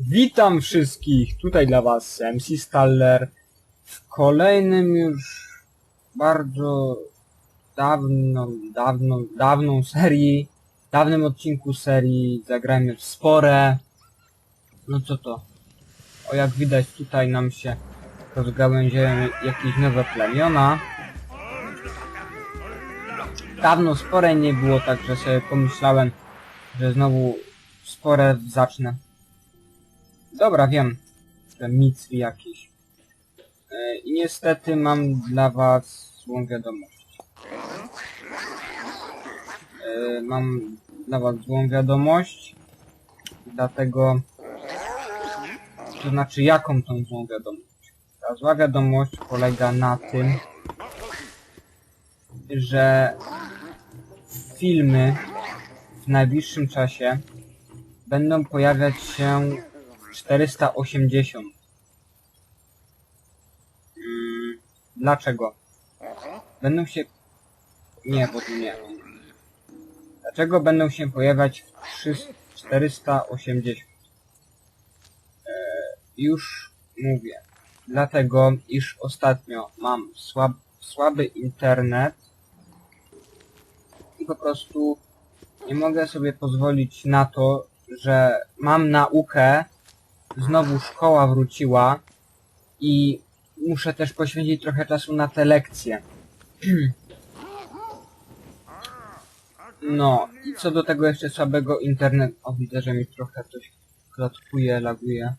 Witam wszystkich, tutaj dla was MC Staller w kolejnym już bardzo dawno, dawno, dawną serii, dawnym odcinku serii Zagrajmy w Sporę. No co to? O jak widać tutaj nam się rozgałęziają jakieś nowe plemiona. Dawno Spore nie było, także sobie pomyślałem, że znowu Sporę zacznę. Dobra, wiem. Te micwy jakieś. E, I niestety mam dla was złą wiadomość. E, mam dla was złą wiadomość. Dlatego... To znaczy, jaką tą złą wiadomość? Ta zła wiadomość polega na tym, że filmy w najbliższym czasie będą pojawiać się 480. Mm, dlaczego? Będą się... Nie, bo tu nie. Dlaczego będą się pojawiać w 300 480? E, już mówię. Dlatego, iż ostatnio mam słab, słaby internet i po prostu nie mogę sobie pozwolić na to, że mam naukę, znowu szkoła wróciła i muszę też poświęcić trochę czasu na te lekcje. No, i co do tego jeszcze słabego internetu, o widzę, że mi trochę coś klatkuje, laguje.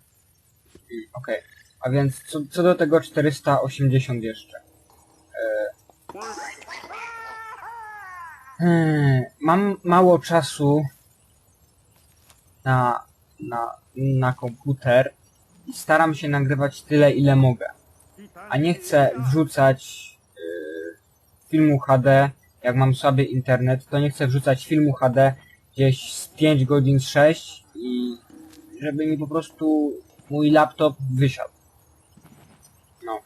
Okej, a więc co, co do tego 480 jeszcze. E, Hmm, mam mało czasu na, na, na komputer i staram się nagrywać tyle, ile mogę. A nie chcę wrzucać yy, filmu HD, jak mam słaby internet, to nie chcę wrzucać filmu HD gdzieś z 5 godzin 6 i żeby mi po prostu mój laptop wysiadł. No.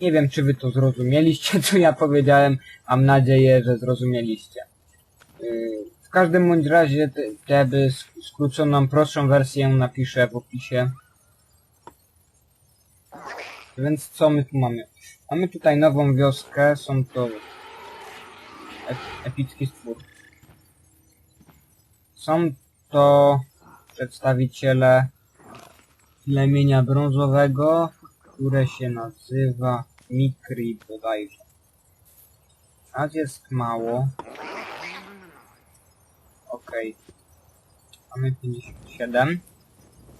Nie wiem, czy wy to zrozumieliście, co ja powiedziałem. Mam nadzieję, że zrozumieliście. W każdym bądź razie, sk- skróconą, prostszą wersję napiszę w opisie. Więc co my tu mamy? Mamy tutaj nową wioskę, są to ep epicki stwór. Są to przedstawiciele plemienia brązowego, które się nazywa Mikri bodajże. Nas jest mało. Okej. Mamy 57.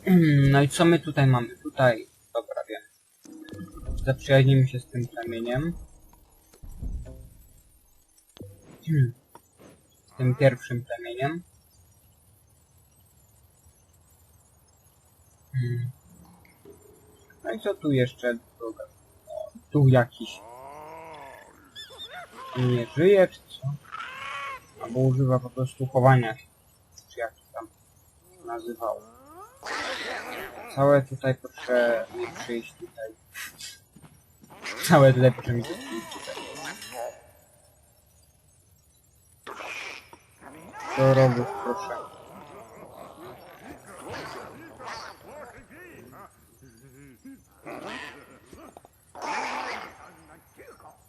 No i co my tutaj mamy? Tutaj, dobra wiem. Zaprzyjaźnimy się z tym plemieniem. Z tym pierwszym plemieniem. Hmm. No i co tu jeszcze? Droga? O, tu jakiś. Nie żyje, czy co? Albo używa po prostu chowania się. Czy jak to tam nazywał. Całe tutaj proszę nie przyjść tutaj. Całe proszę mi tu przyjść tutaj. Do rogów proszę.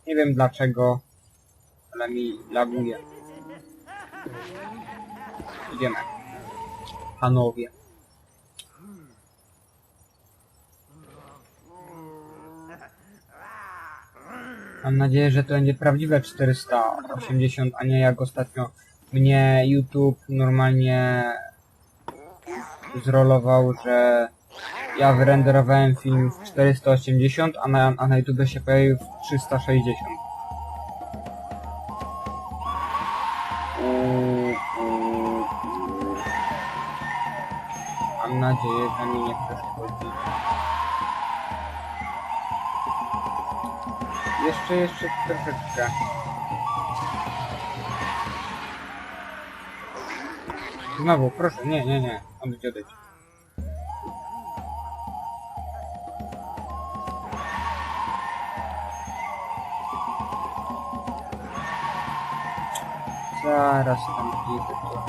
Nie wiem dlaczego, ale mi laguje. Idziemy. Panowie. Mam nadzieję, że to będzie prawdziwe 480, a nie jak ostatnio mnie YouTube normalnie zrolował, że ja wyrenderowałem film w 480, a na, a na YouTube się pojawił w 360. nadzieję, że mi nie przeszkodzi. Jeszcze, jeszcze troszeczkę. Znowu, proszę, nie, nie, nie. Odejdź, odejdź. Zaraz tam idę to.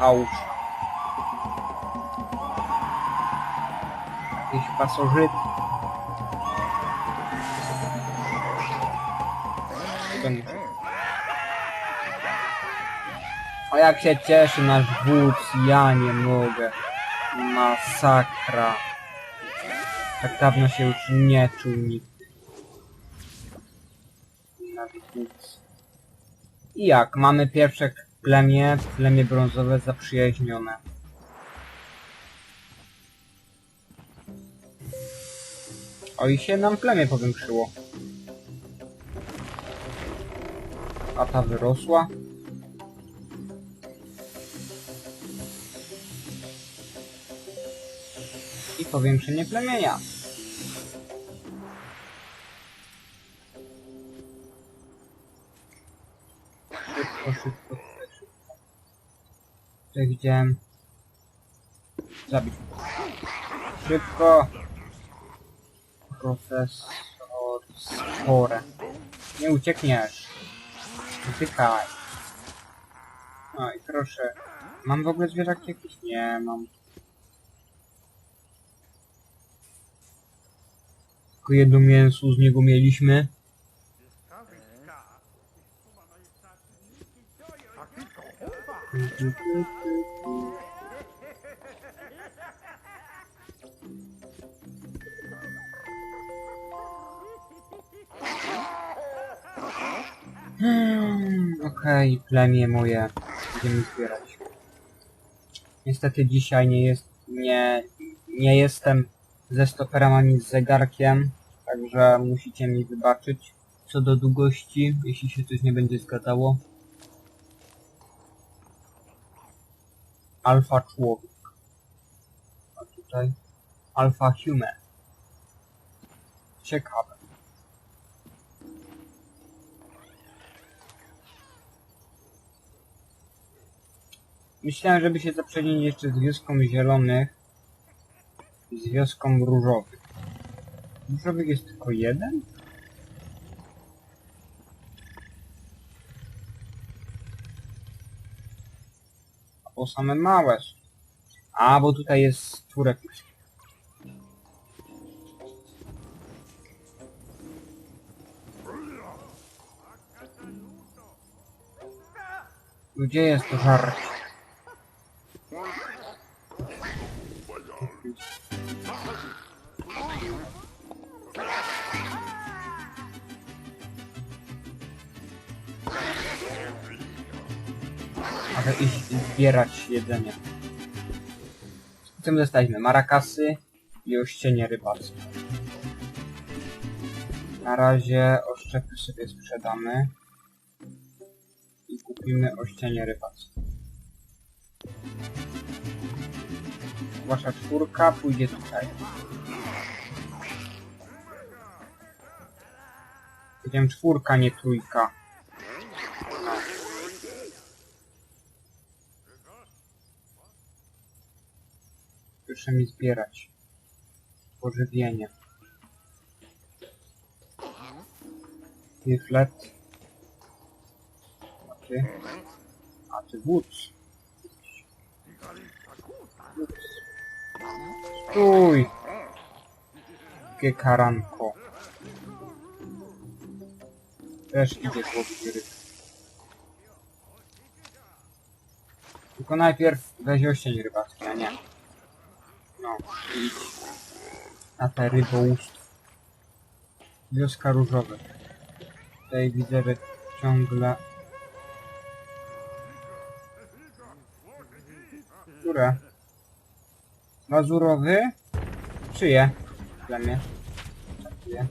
Ausz. Jakiś pasożyt. To nie. O jak się cieszy nasz wódz, ja nie mogę. Masakra. Tak dawno się już nie czuł nikt. Nasz wódz. I jak? Mamy pierwsze plemię, plemię brązowe zaprzyjaźnione. O i się nam plemię powiększyło. A ta wyrosła. I powiększenie plemienia. Szybko, szybko, szybko. Tutaj widziałem. Zabić. Szybko. Profesor Spore. Nie uciekniesz. Utykaj. No i proszę. Mam w ogóle zwierzaki jakieś? Nie mam. Tylko jedno mięso z niego mieliśmy. Okej, plemię moje. Będziemy zbierać. Niestety dzisiaj nie jest, nie, nie jestem ze stoperem ani z zegarkiem, także musicie mi wybaczyć. Co do długości, jeśli się coś nie będzie zgadzało. Alfa człowiek. A tutaj alfa human. Ciekawe. Myślałem, żeby się zaprzyjaźnić jeszcze z wioską zielonych i z wioską różowych. Różowych jest tylko jeden? Albo same małe. A, bo tutaj jest turek. Gdzie jest to żarcie? Iść zbierać jedzenie. Co my dostaliśmy? Marakasy i ościenie rybackie. Na razie oszczepy sobie sprzedamy. I kupimy ościenie rybackie. Wasza czwórka pójdzie tutaj. Powiedziałem czwórka, nie trójka. Mi zbierać. Pożywienie. Tyflet. A ty? A ty wódz. Stój! Giekaranko. Też idzie złowić ryb. Tylko najpierw weź oścień rybacki, a nie. Na te rybołówstwo. Wioska różowa. Tutaj widzę, że ciągle... Które? Lazurowy? Czyje? Plemię. Czyje?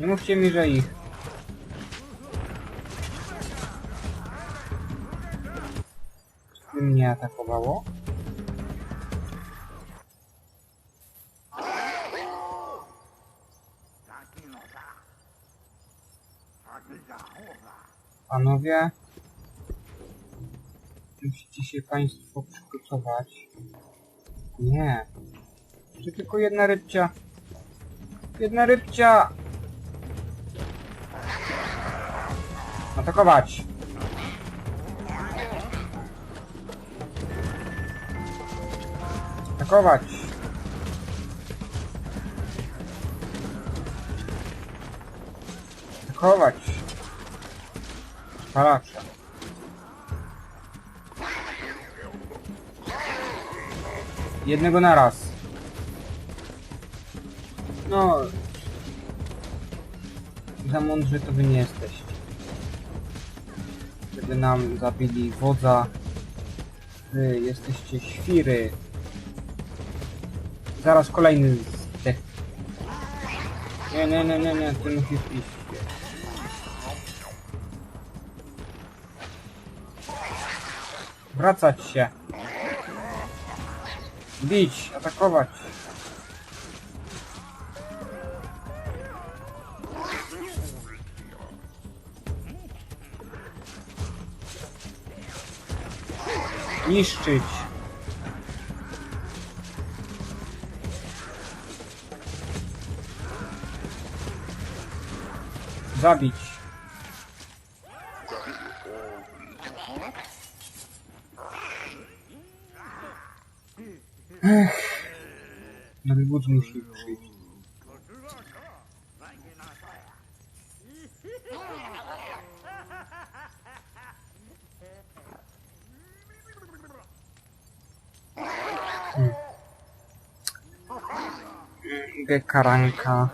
Nie mówcie mi, że ich. Mnie atakowało? Panowie, musicie się Państwo przygotować. Nie. Czy tylko jedna rybcia? Jedna rybcia! Atakować! Atakować! Atakować! Palacze. Jednego na raz. No... Za mądrzy to wy nie jesteście. Żeby nam zabili wodza. Wy jesteście świry. Zaraz kolejny zdech. Nie, nie, nie, nie, nie, ty musisz iść. Wracać się. Bić, atakować. Niszczyć. Zabić. Wódz musi przyjść. Hmm. Gekaranka.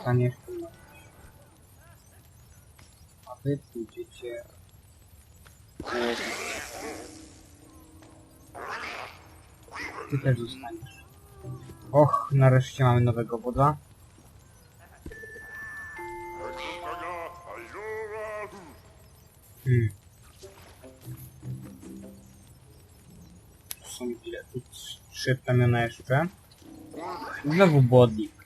Staniesz tu. A wy pójdziecie. Ty też zostaniesz. Och, nareszcie mamy nowego wodza. Hmm. Są ile? Tu trz- trzy plemiona jeszcze. Znowu bodlik.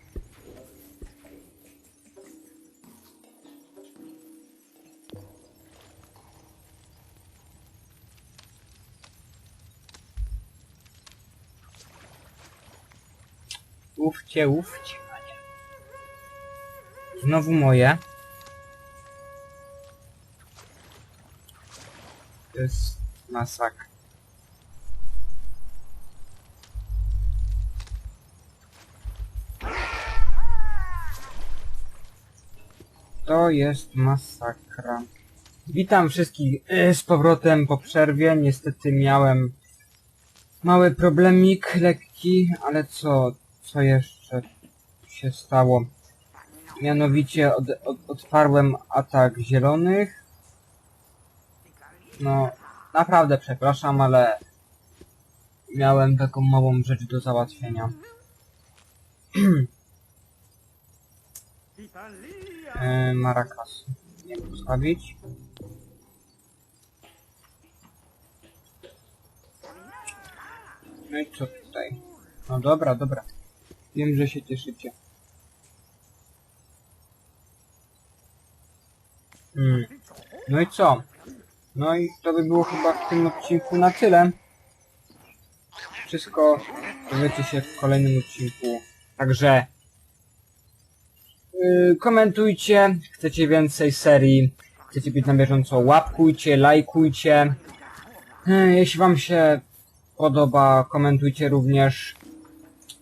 Ufcie, ufcie. Znowu moje. To jest masakra. To jest masakra. Witam wszystkich e, z powrotem po przerwie. Niestety miałem mały problemik lekki, ale co, co jeszcze się stało? Mianowicie od, od, otwarłem atak zielonych. No, naprawdę przepraszam, ale miałem taką małą rzecz do załatwienia. e, Maracas. Nie postawić. No i co tutaj? No dobra, dobra. Wiem, że się cieszycie. Hmm. No i co? No i to by było chyba w tym odcinku na tyle. Wszystko dowiecie się w kolejnym odcinku. Także yy, komentujcie, chcecie więcej serii, chcecie być na bieżąco, łapkujcie, lajkujcie. Yy, jeśli wam się podoba, komentujcie również.